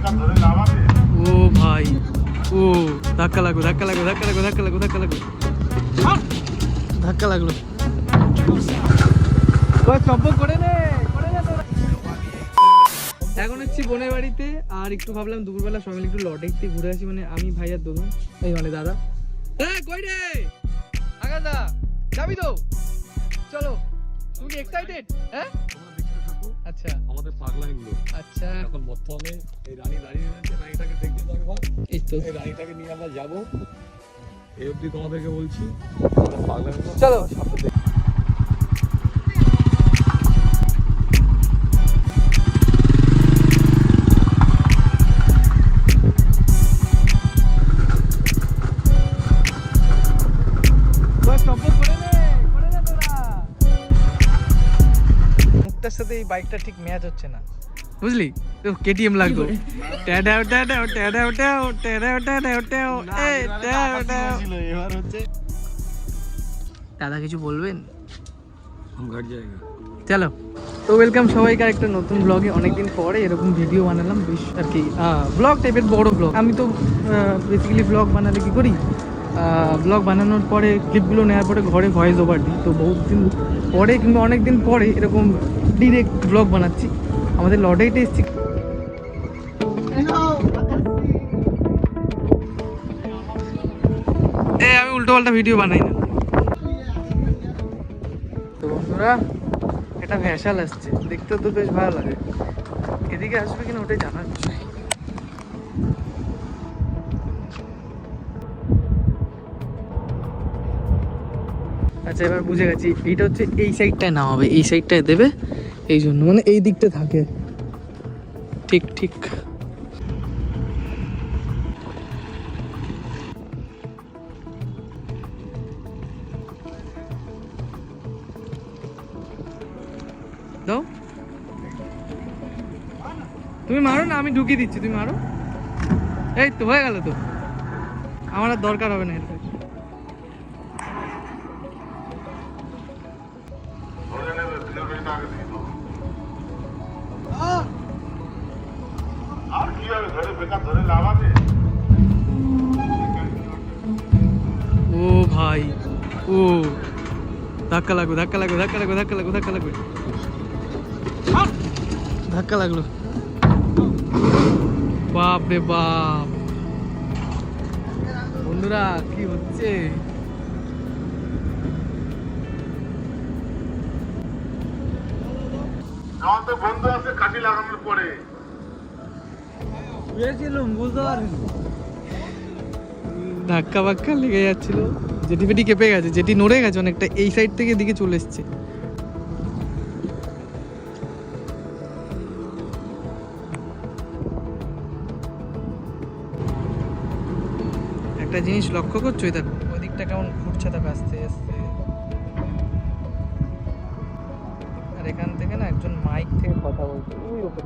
ও ভাই, ও, ধাক্কা লাগল ধাক্কা লাগল ধাক্কা লাগল ধাক্কা লাগল ধাক্কা লাগল। ধাক্কা লাগল। এখন হচ্ছি বোনের বাড়িতে, আর একটু ভাবলাম দুপুরবেলা সবাই একটু লটে একটু ঘুরে আসি মানে আমি, ভাই আর দোদন এই মানে দাদা। এ, কই রে? আগাদা যাবি তো? চলো, তুমি এক্সাইটেড হ্যাঁ? আচ্ছা। আমাদের পাগলা গুলো আচ্ছা। এখন বর্তমানে এই রানী দাঁড়িয়ে রয়েছে রানীটাকে দেখতে পারব এই তো। এই রানীটাকে নিয়ে আমরা যাব। এই অবধি তোমাদেরকে বলছি আমাদের পাগলাই বাইকটার সাথে এই বাইকটা ঠিক ম্যাচ হচ্ছে না। বুঝলি? তো কেটিএম লাগবে। ট্যাডাও ট্যাডাও ট্যাডাও ট্যাও ট্যাডাও ট্যাডাও ট্যাও এ ট্যাও ট্যাও এবার হচ্ছে দাদা কিছু বলবেন? ঘর জায়গা। চলো। তো ওয়েলকাম সবাইকে একটা নতুন ব্লগে অনেকদিন পরে এরকম ভিডিও বানালাম বেশ আর কি ব্লগ টাইপের বড় ব্লগ আমি তো বেসিক্যালি ব্লগ বানালে কি করি? ব্লগ বানানোর পরে ক্লিপগুলো নেওয়ার পরে ঘরে ভয়েস ওভার দিই। তো বহুত দিন পরে কিংবা অনেক দিন পরে এরকম ডিরেক্ট ব্লগ বানাচ্ছি। আমাদের লডাইতে এসেছি। আমি উল্টো পাল্টা ভিডিও বানাই না। তো বন্ধুরা, এটা ভ্যাসাল আসছে। দেখতে তো বেশ ভালো লাগে। এদিকে আসবে কিনা ওটাই জানার বিষয়। আচ্ছা এবার বুঝে গেছি। এইটা হচ্ছে এই সাইডটায় নামাবে এই সাইডটায় দেবে এই জন্য। মানে এই দিকটা থাকে। ঠিক ঠিক। দাও। তুমি মারো না, আমি ঢুকিয়ে দিচ্ছি, তুমি মারো। এই তো, হয়ে গেল তো। আমার আর দরকার হবে না বেকার ধরে লাভ আছে? ও ভাই ও। ধাক্কা লাগবে ধাক্কা লাগবে ধাক্কা লাগবে ধাক্কা লাগবে ধাক্কা লাগবে ধাক্কা লাগল। বাপ রে বাপ। বন্ধুরা কি হচ্ছে? আমার তো বন্ধু আছে কাঠি লাগানোর পরে। ধাক্কা বাক্কা লেগে যাচ্ছিল। জেটি ফেটি কেঁপে গেছে যেটি নড়ে গেছে অনেকটা, এই সাইড থেকে এদিকে চলে এসছে। একটা জিনিস লক্ষ্য করছ দেখো ওই কেমন ঘুরছে, দেখো, আস্তে আস্তে। আর এখান থেকে না একজন মাইক থেকে কথা বলছে, ওই ওপর